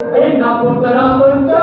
ਇਹਨਾਂ ਪੁੱਤਰਾਂ ਪੁੱਤਰੇ ਨਾਲ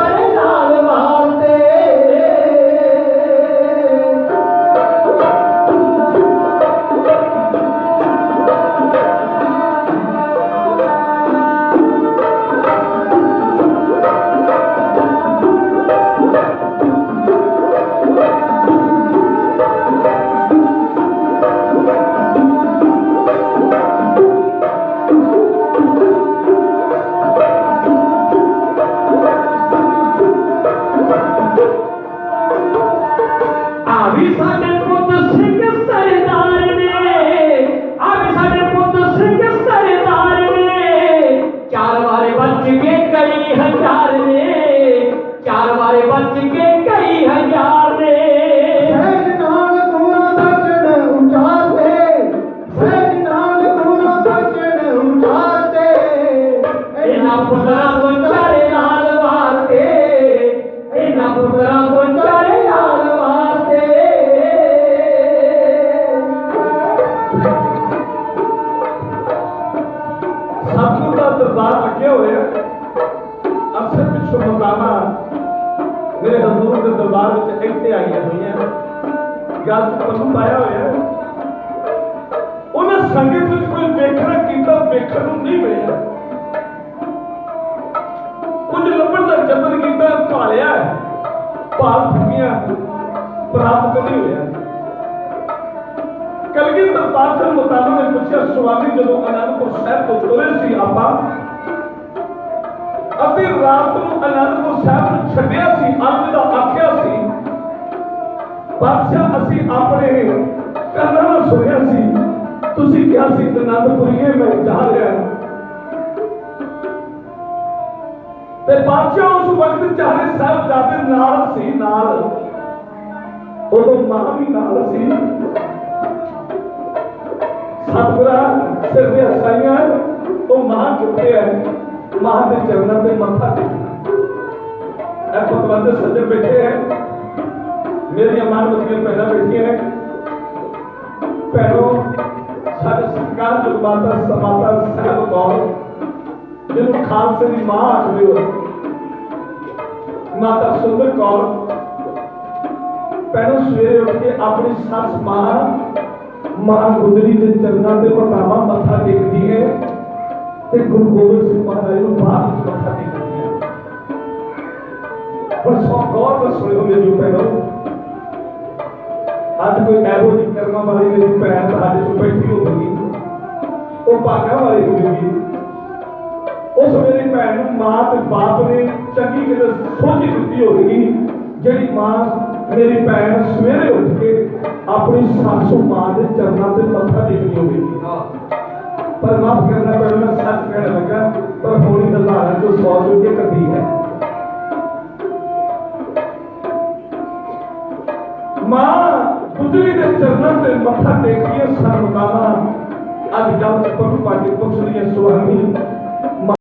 ਇਹਨਾਂ ਪੁੱਤਰਾਂ ਤੋਂ ਚਾਰੇ ਨਾਲ ਵਾਰਤੇ ਇਹਨਾਂ ਪੁੱਤਰਾਂ ਤੋਂ ਚਾਰੇ ਨਾਲ ਵਾਰਤੇ ਸਤਿਗੁਰ ਦਾ ਦਰਬਾਰ ਲੱਗਿਆ ਹੋਇਆ ਅਕਸਰ ਪਿੱਛੋਂ ਮਕਾਨਾ ਮੇਰੇ ਹਜ਼ੂਰ ਦੇ ਦਰਬਾਰ ਵਿੱਚ ਇੱਥੇ ਆਈਆਂ ਹੋਈਆਂ। ਗੱਲ ਚ ਪਸੂ ਪਾਇਆ ਹੋਇਆ ਉਹਨਾਂ ਸੰਗਤ ਵਿੱਚ ਕੋਈ ਵੇਖਣਾ ਕੀਤਾ, ਵੇਖਣ ਨੂੰ ਨਹੀਂ ਮਿਲਿਆ। ਭਾਲ ਫੁਕੀਆਂ ਪ੍ਰਾਪਤ ਨਹੀਂ ਹੋਇਆ ਕਲਗੀਧਰ ਪਾਤਸ਼ਾਹ ਮੁਤਾਬਕ ਨੇ ਪੁੱਛਿਆ, ਸੁਆਮੀ ਜਦੋਂ ਅਨੰਦਪੁਰ ਸਾਹਿਬ ਤੋਂ ਤੁਰੇ ਸੀ ਆਪਾਂ ਅਤੇ ਰਾਤ ਨੂੰ ਅਨੰਦਪੁਰ ਸਾਹਿਬ ਨੂੰ ਛੱਡਿਆ ਸੀ ਅੱਜ ਦਾ ਆਖਿਆ ਸੀ ਪਾਤਸ਼ਾਹ ਅਸੀਂ ਆਪਣੇ ਕੰਨਾਂ ਨਾਲ ਸੁਣਿਆ ਸੀ। ਤੁਸੀਂ ਕਿਹਾ ਸੀ, ਅਨੰਦਪੁਰੀਏ ਮੈਂ ਜਾ ਰਿਹਾ ਤੇ ਪਾਤਸ਼ਾਹ ਉਸ ਵਕਤ ਚਾਰੇ ਸਾਹਿਬ ਜਾਦੇ ਨਾਲ ਸੀ, ਨਾਲ ਉਦੋਂ ਮਾਂ ਵੀ ਨਾਲ ਸੀ। ਸਤਿਗੁਰਾਂ, ਸਿਰ ਦੇ ਹਸਾਈਆਂ ਉਹ ਮਾਂ ਕਿੱਥੇ ਹੈ? ਮਾਂ ਦੇ ਚਰਨਾਂ ਤੇ ਮੱਥਾ ਟੇਕਣਾ। ਇਹ ਪਤਵੰਦ ਸੱਜਣ ਬੈਠੇ ਹੈ। ਮੇਰੀਆਂ ਮਾਨਵਤੀਆਂ ਭੈਣਾਂ ਬੈਠੀਆਂ ਹੈ। ਭੈਣੋ, ਸਾਡੇ ਸਰਕਾਰ ਜੋ ਸਮਾਤਾ ਸਾਹਿਬ ਕੌਰ ਜਿਹਨੂੰ ਖਾਲਸੇ ਦੀ ਮਾਂ ਆਖਦੇ ਹੋ ਮਾਤਾ ਸੁੰਦਰ ਕੌਰ ਭੈਣੋ ਸਵੇਰੇ ਉੱਠ ਕੇ ਆਪਣੀ ਸੱਸ ਮਾਂ ਮਾਂ ਗੁਜਰੀ ਦੇ ਚਰਨਾਂ ਤੇ ਪਟਾਵਾ ਮੱਥਾ ਟੇਕਦੀ ਹੈ ਤੇ ਗੁਰੂ ਗੋਬਿੰਦ ਸਿੰਘ ਮਹਾਰਾਜ ਨੂੰ ਬਾਅਦ ਮੱਥਾ ਟੇਕਦੀ ਹੈ। ਪਰ ਸੋ ਗੌਰ ਨਾਲ ਸੁਣਿਓ ਮੇਰੀ ਭੈਣੋ। ਅੱਜ ਕੋਈ ਇਹੋ ਜਿਹੀ ਕਰਮਾਂ ਵਾਲੀ ਮੇਰੀ ਭੈਣ ਤੁਹਾਡੇ ਤੋਂ ਬੈਠੀ ਹੋਵੇਗੀ। ਉਹ ਭਾਗਾਂ ਵਾਲੀ ਹੋਵੇਗੀ। ਉਸ ਮੇਰੀ ਭੈਣ ਨੂੰ ਮਾਂ ਤੇ ਬਾਪ ਨੇ ਚੰਗੀ ਕਿਤੇ ਸੋਝੀ ਦਿੱਤੀ ਹੋਵੇਗੀ ਜਿਹੜੀ ਮਾਂ ਮੇਰੀ ਭੈਣ ਸਵੇਰੇ ਉੱਠ ਕੇ ਆਪਣੀ ਸਾਸੂ ਮਾਂ ਦੇ ਚਰਨਾਂ ਤੇ ਮੱਥਾ ਟੇਕਦੀ ਹੋਵੇਗੀ ਪਰ ਮਾਫ ਕਰਨਾ ਪੈਣਾ ਮੈਂ ਸੱਚ ਕਹਿਣ ਲੱਗਾ ਪਰ ਹੋਣੀ ਤਾਂ ਲਾਣਾ ਤੋਂ ਸੌ ਜੋ ਕੇ ਕਦੀ ਹੈ ਮਾਂ ਗੁਜਰੀ ਦੇ ਚਰਨਾਂ ਤੇ ਮੱਥਾ ਟੇਕੀਏ ਸਰਮਕਾਵਾ ਅੱਜ ਜਦ ਤੱਕ ਪਟੂ ਪਾਟੀ ਪੁੱਛ ਰਹੀ ਹੈ ਸੁਹਾਨੀ